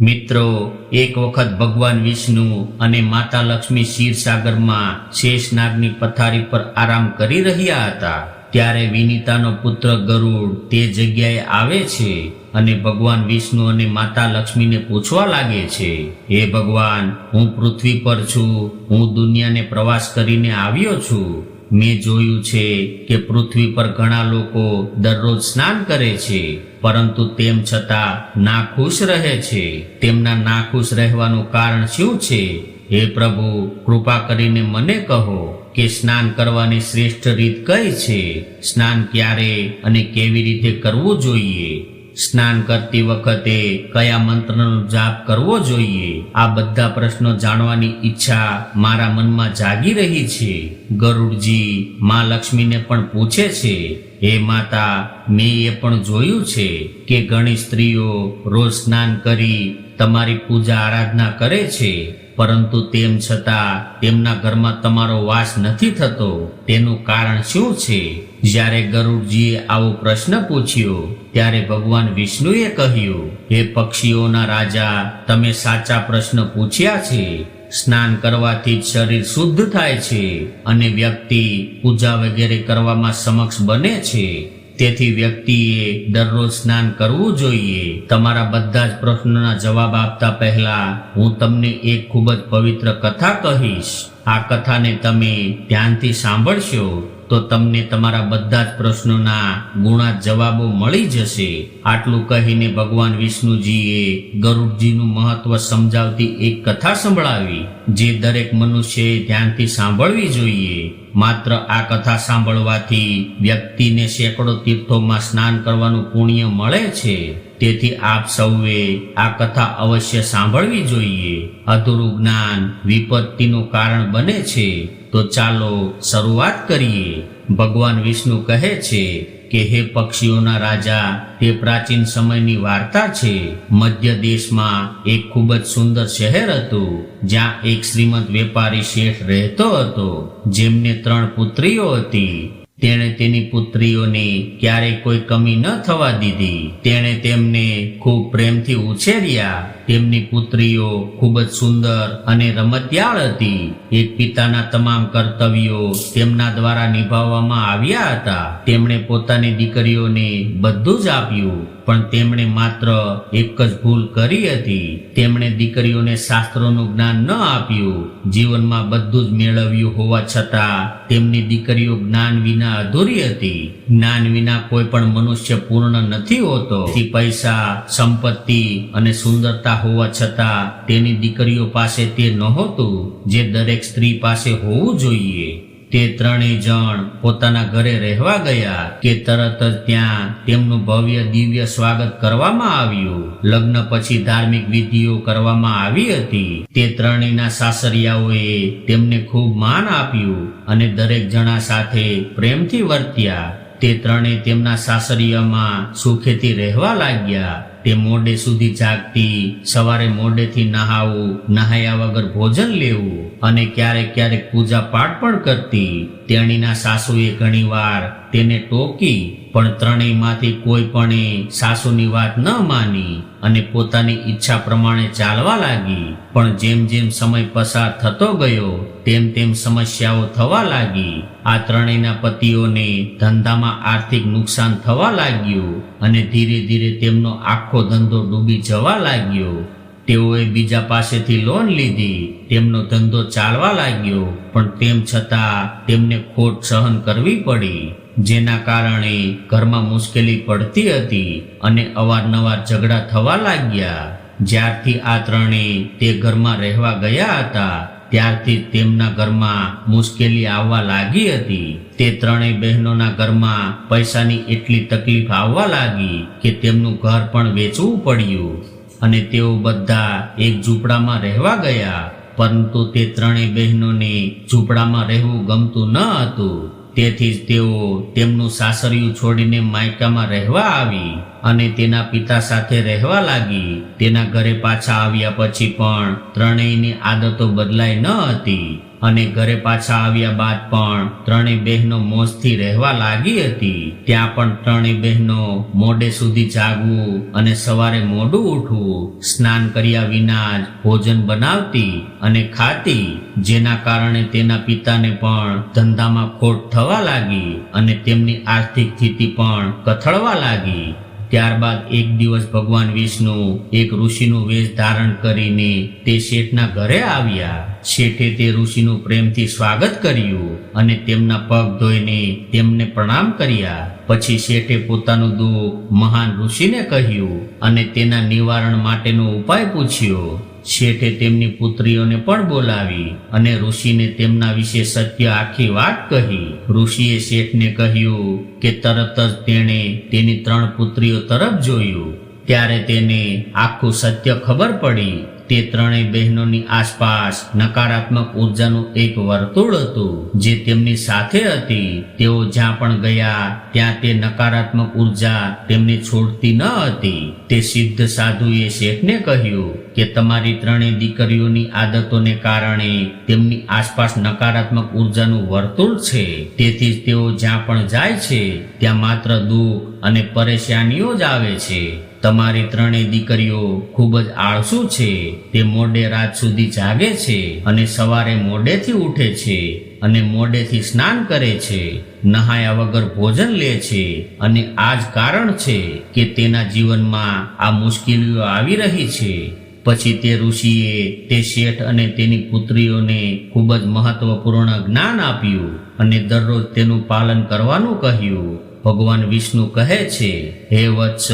મિત્રો, એક વખત ભગવાન વિષ્ણુ અને માતા લક્ષ્મી ક્ષીરસાગરમાં શેષનાગની પથારી પર આરામ કરી રહ્યા હતા. ત્યારે વિનીતાનો પુત્ર ગરુડ તે જગ્યાએ આવે છે અને ભગવાન વિષ્ણુ અને માતા લક્ષ્મીને પૂછવા લાગે છે, હે ભગવાન, હું પૃથ્વી પર છું, હું દુનિયાને પ્રવાસ કરીને આવ્યો છું. મેં જોયું છે કે પૃથ્વી પર ઘણા લોકો દરરોજ સ્નાન કરે છે, પરંતુ તેમ છતાં નાખુશ રહે છે. તેમના નાખુશ રહેવાનું કારણ શું છે? હે પ્રભુ, કૃપા કરીને મને કહો કે સ્નાન કરવાની શ્રેષ્ઠ રીત કઈ છે? સ્નાન ક્યારે અને કેવી રીતે કરવું જોઈએ? સ્નાન કરતી વખતે કયા મંત્રનો જાપ કરવો જોઈએ? આ બધા પ્રશ્નો જાણવાની ઈચ્છા મારા મનમાં જાગી રહી છે. ગરુડજી માં લક્ષ્મીને પણ પૂછે છે, હે માતા, મેં એ પણ જોયું છે કે ઘણી સ્ત્રીઓ રોજ સ્નાન કરી તમારી પૂજા આરાધના કરે છે, પરંતુ તેમ છતાં તેમના ઘરમાં તમારો વાસ નથી થતો. તેનું કારણ શું છે? જ્યારે ગરુડજીએ આવો પ્રશ્ન પૂછ્યો, ત્યારે ભગવાન વિષ્ણુએ કહ્યું, હે પક્ષીઓના રાજા, તમે સાચા પ્રશ્ન પૂછ્યા છે. સ્નાન કરવાથી જ શરીર શુદ્ધ થાય છે અને વ્યક્તિ પૂજા વગેરે કરવામાં સમક્ષ બને છે. તેથી વ્યક્તિએ દરરોજ સ્નાન કરવું જોઈએ. તમારા બધા જ પ્રશ્નોના જવાબ આપતા પહેલા હું તમને એક ખૂબ જ પવિત્ર કથા કહીશ. આ કથાને તમે ધ્યાનથી સાંભળશો. તો તમને તમારા બધા જ પ્રશ્નોના ગુણા જવાબો મળી જશે. આટલું કહીને ભગવાન વિષ્ણુજીએ ગરુડજીનું મહત્વ સમજાવતી એક કથા સંભળાવી, જે દરેક મનુષ્યએ ધ્યાનથી સાંભળવી જોઈએ. માત્ર આ કથા સાંભળવાથી વ્યક્તિને સેંકડો તીર્થોમાં સ્નાન કરવાનું પુણ્ય મળે છે. તેથી આપ સૌએ આ કથા અવશ્ય સાંભળવી જોઈએ. અધૂરું જ્ઞાન વિપત્તિનું કારણ બને છે. તો ચાલો શરૂઆત કરીએ. ભગવાન વિષ્ણુ કહે છે કે, હે પક્ષીઓના રાજા, તે પ્રાચીન સમયની વાર્તા છે. મધ્ય દેશમાં એક ખૂબ જ સુંદર શહેર હતું, જ્યાં એક શ્રીમંત વેપારી શેઠ રહેતો હતો, જેમને ત્રણ પુત્રીઓ હતી. તેણે તેની પુત્રીઓને ક્યારેય કોઈ કમી ન થવા દીધી. તેણે તેમને ખૂબ પ્રેમથી ઉછેર્યા. તેમની પુત્રીઓ ખૂબ જ સુંદર અને રમતિયાળ હતી. એક પિતાના તમામ કર્તવ્યો તેમના દ્વારા નિભાવવામાં આવ્યા હતા. તેમણે પોતાની દીકરીઓને બધું જ આપ્યું, પણ તેમણે માત્ર એક જ ભૂલ કરી હતી. તેમણે દીકરીઓને શાસ્ત્રોનું જ્ઞાન ન આપ્યું. જીવનમાં બધું જ મેળવ્યું હોવા છતાં તેમની દીકરીઓ જ્ઞાન વિના અધૂરી હતી. જ્ઞાન વિના કોઈ પણ મનુષ્ય પૂર્ણ નથી હોતો. પૈસા, સંપત્તિ અને સુંદરતા હોવા છતાં તેની દીકરીઓ પાસે તે નહોતું જે દરેક સ્ત્રી પાસે હોવું જોઈએ. તે ત્રણેય જણ પોતાના ઘરે રહેવા ગયા કે તરત જ ત્યાં તેમનું ભવ્ય દિવ્ય સ્વાગત કરવામાં આવ્યું. લગ્ન પછી ધાર્મિક વિધિઓ કરવામાં આવી હતી. તે ત્રણેયના સાસરિયાઓએ તેમને ખૂબ માન આપ્યું અને દરેક જણા સાથે પ્રેમથી વર્ત્યા. તે ત્રણેય તેમના સાસરિયામાં સુખેથી રહેવા લાગ્યા. તે મોડે સુધી જાગતી, સવારે મોડેથી નહાવું, નહાયા વગર ભોજન લેવું અને ક્યારેક ક્યારેક પૂજા પાઠ પણ કરતી. તેણીના સાસુએ ઘણીવાર તેને ટોકી, પણ ત્રણેયમાંથી કોઈ પણ સાસુની વાત ન માની અને પોતાની ઈચ્છા પ્રમાણે ચાલવા લાગી. પણ જેમ જેમ સમય પસાર થતો ગયો, તેમ તેમ સમસ્યાઓ થવા લાગી. આ ત્રણેયના પતિઓને ધંધામાં આર્થિક નુકસાન થવા લાગ્યું અને ધીરે ધીરે તેમનો આખો ધંધો ડૂબી જવા લાગ્યો. તેઓએ બીજા પાસેથી લોન લીધી. તેમનો ધંધો ચાલવા લાગ્યો, પણ તેમ છતાં તેમને ખોટ સહન કરવી પડી. જેના કારણે ઘરમાં મુશ્કેલી પડતી હતી અને અવારનવાર ઝઘડા થવા લાગ્યા. જ્યારથી આ ત્રણેય તે ઘરમાં રહેવા ગયા હતા ત્યારથી તેમના ઘરમાં મુશ્કેલી આવવા લાગી હતી. તે ત્રણેય બહેનોના ઘરમાં પૈસાની એટલી તકલીફ આવવા લાગી કે તેમનું ઘર પણ વેચવું પડ્યું અને તેઓ બધા એક ઝૂંપડામાં રહેવા ગયા. પરંતુ તે ત્રણેય બહેનોને ઝૂંપડામાં રહેવું ગમતું ન હતું. તેથી જ તેઓ તેમનું સાસરિયું છોડીને માયકામાં રહેવા આવી અને તેના પિતા સાથે રહેવા લાગી. તેના ઘરે પાછા આવ્યા પછી પણ ત્રણેયની આદતો બદલાઈ ન હતી. અને ઘરે પાછા આવ્યા બાદ પણ ત્રણેય બહેનો મોજથી રહેવા લાગી હતી. ત્યાં પણ ત્રણેય બહેનો મોડે સુધી જાગવું અને સવારે મોડું ઉઠવું, સ્નાન કર્યા વિના જ ભોજન બનાવતી અને ખાતી, જેના કારણે તેના પિતાને પણ ધંધામાં ખોટ થવા લાગી અને તેમની આર્થિક સ્થિતિ પણ કથળવા લાગી. ત્યારબાદ એક દિવસ ભગવાન વિષ્ણુ એક ઋષિનું વેશ ધારણ કરીને તે શેઠના ઘરે આવ્યા. શેઠે તે ઋષિનું પ્રેમથી સ્વાગત કર્યું અને તેમના પગ ધોઈને તેમને પ્રણામ કર્યા. પછી શેઠે પોતાનું દુઃખ મહાન ઋષિને કહ્યું અને તેના નિવારણ માટેનો ઉપાય પૂછ્યો. શેઠે તેમની પુત્રીઓને પણ બોલાવી અને ઋષિને તેમના વિશે સત્ય આખી વાત કહી. ઋષિએ શેઠને કહ્યું કે તરત જ તેણે તેની ત્રણ પુત્રીઓ તરફ જોયું. ત્યારે તેને આખું સત્ય ખબર પડી તે ત્રણેય બહેનોની આસપાસ નકારાત્મક ઉર્જાનું એક વર્તુળ હતું. જે તેમની સાથે હતી, તેઓ જ્યાં પણ ગયા, ત્યાં તે નકારાત્મક ઊર્જા તેમને છોડતી ન હતી. તે સિદ્ધ સાધુએ શેઠને કહ્યું કે તમારી ત્રણેય દીકરીઓની આદતોને કારણે તેમની આસપાસ નકારાત્મક ઉર્જાનું વર્તુળ છે. તેથી તેઓ જ્યાં પણ જાય છે, ત્યાં માત્ર દુઃખ અને પરેશાનીઓ જ આવે છે. તમારી ત્રણેય દીકરીઓ ખૂબ જ આળસુ છે. તે મોડે રાત સુધી જાગે છે અને સવારે મોડેથી ઉઠે છે અને મોડેથી સ્નાન કરે છે. નહાયા વગર ભોજન લે છે અને આ જ કારણ છે કે તેના જીવનમાં આ મુશ્કેલીઓ આવી રહી છે. પછી તે ઋષિએ તે શેઠ અને તેની પુત્રીઓને ખૂબ જ મહત્વપૂર્ણ જ્ઞાન આપ્યું અને દરરોજ તેનું પાલન કરવાનું કહ્યું. ભગવાન વિષ્ણુ કહે છે, હે વત્સ,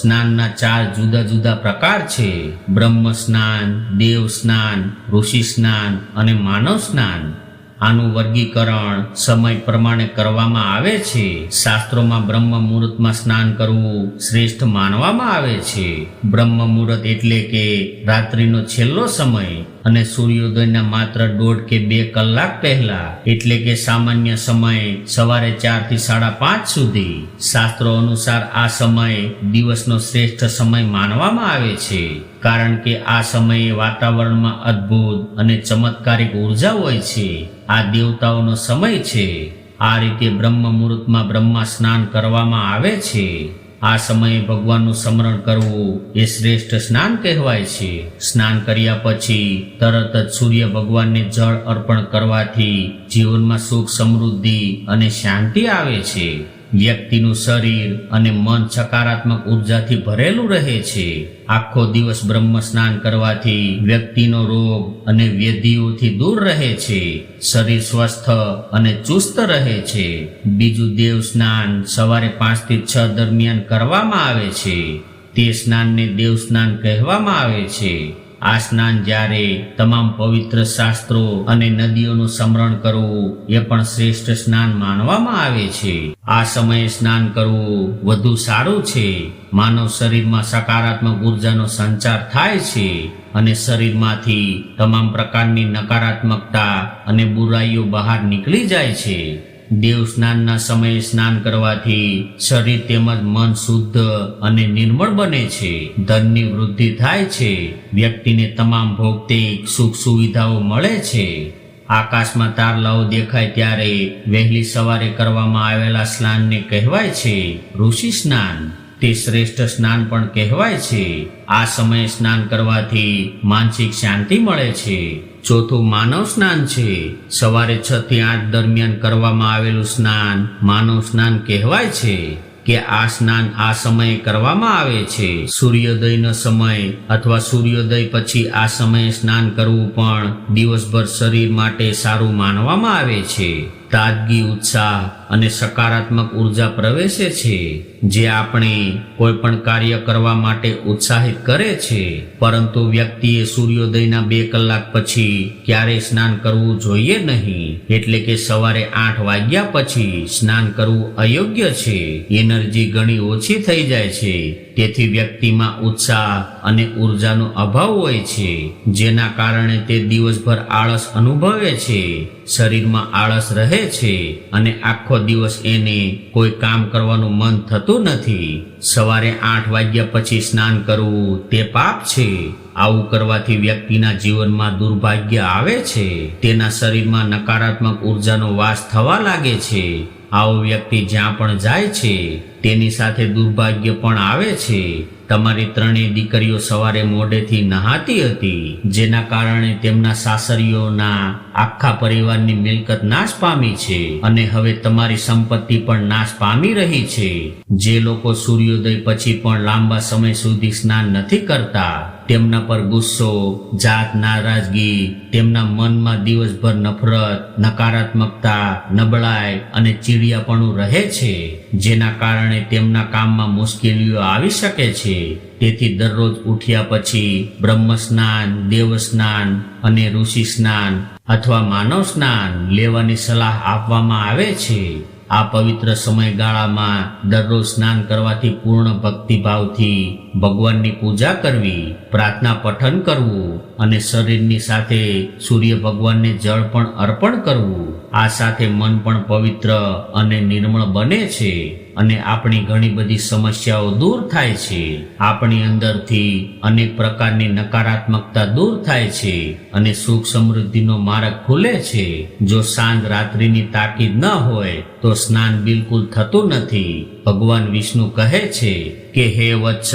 સ્નાનના ચાર જુદા જુદા પ્રકાર છે. બ્રહ્મ સ્નાન, દેવ સ્નાન, ઋષિ સ્નાન અને માનવ સ્નાન. આનું વર્ગીકરણ સમય પ્રમાણે કરવામાં આવે છે. શાસ્ત્રોમાં બ્રહ્મ મુહૂર્તમાં સ્નાન કરવું શ્રેષ્ઠ માનવામાં આવે છે. બ્રહ્મ મુહૂર્ત એટલે કે રાત્રિનો છેલ્લો સમય અને સૂર્યોદયના માત્ર દોઢ કે બે કલાક પહેલા, એટલે કે સામાન્ય સમય સવારે ચારથી સાડા પાંચ સુધી. શાસ્ત્રો અનુસાર આ સમય દિવસનો શ્રેષ્ઠ સમય માનવામાં આવે છે. કારણ કે આ સમયે વાતાવરણમાં અદ્ભુત અને ચમત્કારિક ઊર્જા હોય છે. આ દેવતાઓનો સમય છે. આ રીતે બ્રહ્મ મુહૂર્તમાં બ્રહ્મા સ્નાન કરવામાં આવે છે. આ સમયે ભગવાનનું સ્મરણ કરવું એ શ્રેષ્ઠ સ્નાન કહેવાય છે. સ્નાન કર્યા પછી તરત જ સૂર્ય ભગવાનને જળ અર્પણ કરવાથી જીવનમાં સુખ સમૃદ્ધિ અને શાંતિ આવે છે. વ્યક્તિનું શરીર અને મન સકારાત્મક ઉર્જાથી ભરેલું રહે છે. આખો દિવસ બ્રહ્મ સ્નાન કરવાથી વ્યક્તિનો રોગ અને વ્યધિઓથી દૂર રહે છે. શરીર સ્વસ્થ અને ચુસ્ત રહે છે. બીજું દેવ સ્નાન સવારે પાંચથી છ દરમિયાન કરવામાં આવે છે. તે સ્નાનને દેવ સ્નાન કહેવામાં આવે છે. આ સ્નાન જ્યારે તમામ પવિત્ર શાસ્ત્રો અને નદીઓનું સ્મરણ કરવું એ પણ શ્રેષ્ઠ સ્નાન માનવામાં આવે છે. આ સમયે સ્નાન કરવું વધુ સારું છે. માનવ શરીરમાં સકારાત્મક ઉર્જાનો સંચાર થાય છે અને શરીરમાંથી તમામ પ્રકારની નકારાત્મકતા અને બુરાઈઓ બહાર નીકળી જાય છે. દેવ સ્નાનના સમયે સ્નાન કરવાથી શરીર તેમજ મન શુદ્ધ અને નિર્મળ બને છે. ધનની વૃદ્ધિ થાય છે. વ્યક્તિને તમામ ભૌતિક સુખ સુવિધાઓ મળે છે. આકાશમાં તારલાઓ દેખાય ત્યારે વહેલી સવારે કરવામાં આવેલા સ્નાનને કહેવાય છે ઋષિ સ્નાન. તે શ્રેષ્ઠ સ્નાન પણ કહેવાય છે. આ સમયે સ્નાન કરવાથી માનસિક શાંતિ મળે છે. ચોથું માનવ સ્નાન છે. સવારે છ થી આઠ દરમિયાન કરવામાં આવેલું સ્નાન માનવ સ્નાન કહેવાય છે કે આ સ્નાન આ સમયે કરવામાં આવે છે. સૂર્યોદયનો સમય અથવા સૂર્યોદય પછી આ સમયે સ્નાન કરવું પણ દિવસભર શરીર માટે સારું માનવામાં આવે છે. તાજગી, ઉત્સાહ અને સકારાત્મક ઊર્જા પ્રવેશે છે, જે આપણે કોઈ પણ કાર્ય કરવા માટે ઉત્સાહિત કરે છે. પરંતુ વ્યક્તિએ સૂર્યોદયના બે કલાક પછી ક્યારેય સ્નાન કરવું જોઈએ નહીં, એટલે કે સવારે આઠ વાગ્યા પછી સ્નાન કરવું અયોગ્ય છે. એનર્જી ઘણી ઓછી થઈ જાય છે, તેથી વ્યક્તિમાં ઉત્સાહ અને ઉર્જાનો અભાવ હોય છે, જેના કારણે તે દિવસભર આળસ અનુભવે છે, શરીરમાં આળસ રહે છે અને આખો દિવસ એને કોઈ કામ કરવાનું મન થતું નથી. સવારે આઠ વાગ્યા પછી સ્નાન કરવું તે પાપ છે. આવું કરવાથી વ્યક્તિના જીવનમાં દુર્ભાગ્ય આવે છે. તેના શરીરમાં નકારાત્મક ઉર્જાનો વાસ થવા લાગે છે. આવો વ્યક્તિ જ્યાં પણ જાય છે, તેની સાથે દુર્ભાગ્ય પણ આવે છે. તમારી ત્રણેય દીકરીઓ સવારે મોડેથી નહાતી હતી, જેના કારણે તેમના સાસરીઓના આખા પરિવારની મિલકત નાશ પામી છે અને હવે તમારી સંપત્તિ પણ નાશ પામી રહી છે. જે લોકો સૂર્યોદય પછી પણ લાંબા સમય સુધી સ્નાન નથી કરતા તેમના પર ગુસ્સો, જાત નારાજગી, તેમના મનમાં દિવસભર નફરત, નકારાત્મકતા, નબળાઈ અને ચીડિયાપણું રહે છે, જેના કારણે તેમના કામમાં મુશ્કેલીઓ આવી શકે છે. તેથી દરરોજ ઉઠ્યા પછી બ્રહ્મ સ્નાન દેવ સ્નાન અને ઋષિ સ્નાન અથવા માનવ સ્નાન લેવાની સલાહ આપવામાં આવે છે. આ પવિત્ર સમયગાળામાં દરરોજ સ્નાન કરવાથી પૂર્ણ ભક્તિભાવથી ભગવાનની પૂજા કરવી, પ્રાર્થના પઠન કરવું અને શરીરની સાથે સૂર્ય ભગવાનને જળ પણ અર્પણ કરવું, આ સાથે મન પણ પવિત્ર અને નિર્મળ બને છે. અને આપણી ઘણી બધી સમસ્યાઓ દૂર થાય છે. આપણી અંદરથી અનેક પ્રકારની નકારાત્મકતા દૂર થાય છે અને સુખ સમૃદ્ધિનો માર્ગ ખુલે છે. જો સાંજ રાત્રિની તાકીદ ન હોય, તો સ્નાન બિલકુલ થતું નથી. ભગવાન વિષ્ણુ કહે છે કે, હે વત્સ,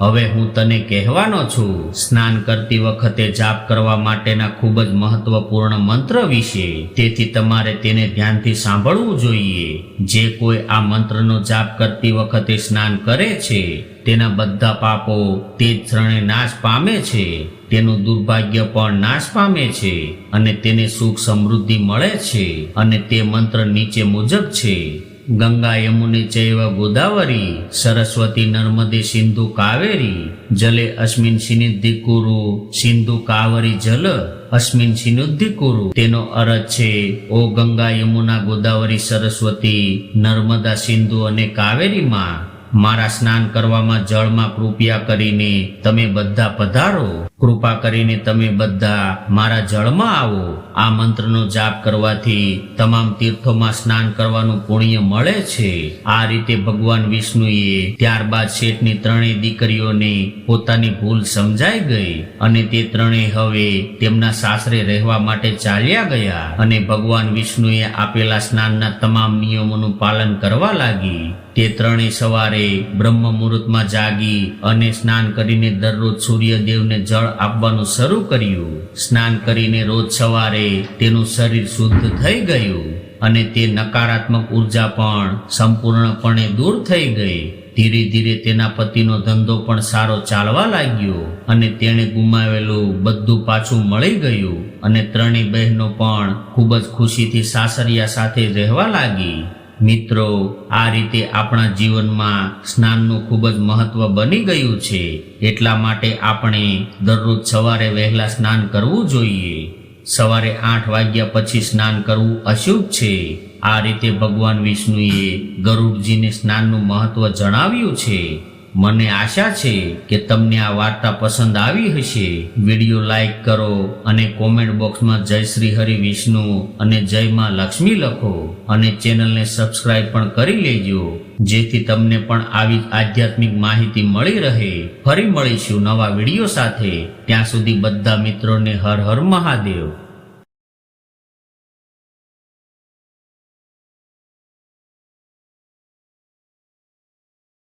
હવે હું તને કહેવાનો છું. સ્નાન કરતી વખતે જાપ કરવા માટેના ખૂબ જ મહત્વપૂર્ણ મંત્ર વિશે. તેથી તમારે તેને ધ્યાનથી સાંભળવું જોઈએ. જે કોઈ આ મંત્રનો જાપ કરતી વખતે સ્નાન કરે છે, તેના બધા પાપો તે ક્ષણે નાશ પામે છે, તેનું દુર્ભાગ્ય પણ નાશ પામે છે અને તેને સુખ સમૃદ્ધિ મળે છે અને તે મંત્ર નીચે મુજબ છે. ગંગા યમુને ચૈવ ગોદાવરી, સરસ્વતી નર્મદે સિંધુ કાવેરી, જલે અસ્મિન સિનિધિ કુરુ સિંધુ કાવરી જલ અસ્મિન સિનુદ્ધિ કુરુ તેનો અર્થ છે, ઓ ગંગા યમુના ગોદાવરી, સરસ્વતી નર્મદા સિંધુ અને કાવેરીમાં, મારા સ્નાન કરવામાં જળમાં કૃપયા કરીને તમે બધા પધારો. કૃપા કરીને તમે બધા મારા જળમાં આવો. આ મંત્રનો જાપ કરવાથી તમામ તીર્થોમાં સ્નાન કરવાનું પુણ્ય મળે છે. આ રીતે ભગવાન વિષ્ણુએ ત્યારબાદ શેઠની ત્રણેય દીકરીઓને પોતાની ભૂલ સમજાઈ ગઈ અને તે ત્રણેય હવે તેમના સાસરે રહેવા માટે ચાલ્યા ગયા અને ભગવાન વિષ્ણુએ આપેલા સ્નાનના તમામ નિયમોનું પાલન કરવા લાગી. તે ત્રણેય સવારે બ્રહ્મ મુહૂર્તમાં જાગી અને સ્નાન કરીને દરરોજ સૂર્યદેવને જળ આપવાનું શરૂ કર્યું. સ્નાન કરીને રોજ સવારે તેનું શરીર શુદ્ધ થઈ ગયું અને તે નકારાત્મક ઊર્જા પણ સંપૂર્ણપણે દૂર થઈ ગઈ. ધીરે ધીરે તેના પતિનો ધંધો પણ સારો ચાલવા લાગ્યો અને તેણે ગુમાવેલું બધું પાછું મળી ગયું અને ત્રણેય બહેનો પણ ખૂબ જ ખુશીથી સાસરિયા સાથે રહેવા લાગી. મિત્રો, આ રીતે આપણા જીવનમાં સ્નાનનું ખૂબ જ મહત્વ બની ગયું છે. એટલા માટે આપણે દરરોજ સવારે વહેલા સ્નાન કરવું જોઈએ. સવારે આઠ વાગ્યા પછી સ્નાન કરવું અશુભ છે. આ રીતે ભગવાન વિષ્ણુએ ગરુડજીને સ્નાનનું મહત્વ જણાવ્યું છે. મને આશા છે કે તમને આ વાર્તા પસંદ આવી હશે. વીડિયો લાઈક કરો અને કોમેન્ટ બોક્સમાં જય શ્રી હરિ વિષ્ણુ અને જય માં લક્ષ્મી લખો અને ચેનલને સબસ્ક્રાઇબ પણ કરી લેજો, જેથી તમને પણ આવી આધ્યાત્મિક માહિતી મળી રહે. ફરી મળીશું નવા વીડિયો સાથે. ત્યાં સુધી બધા મિત્રોને હર હર મહાદેવ.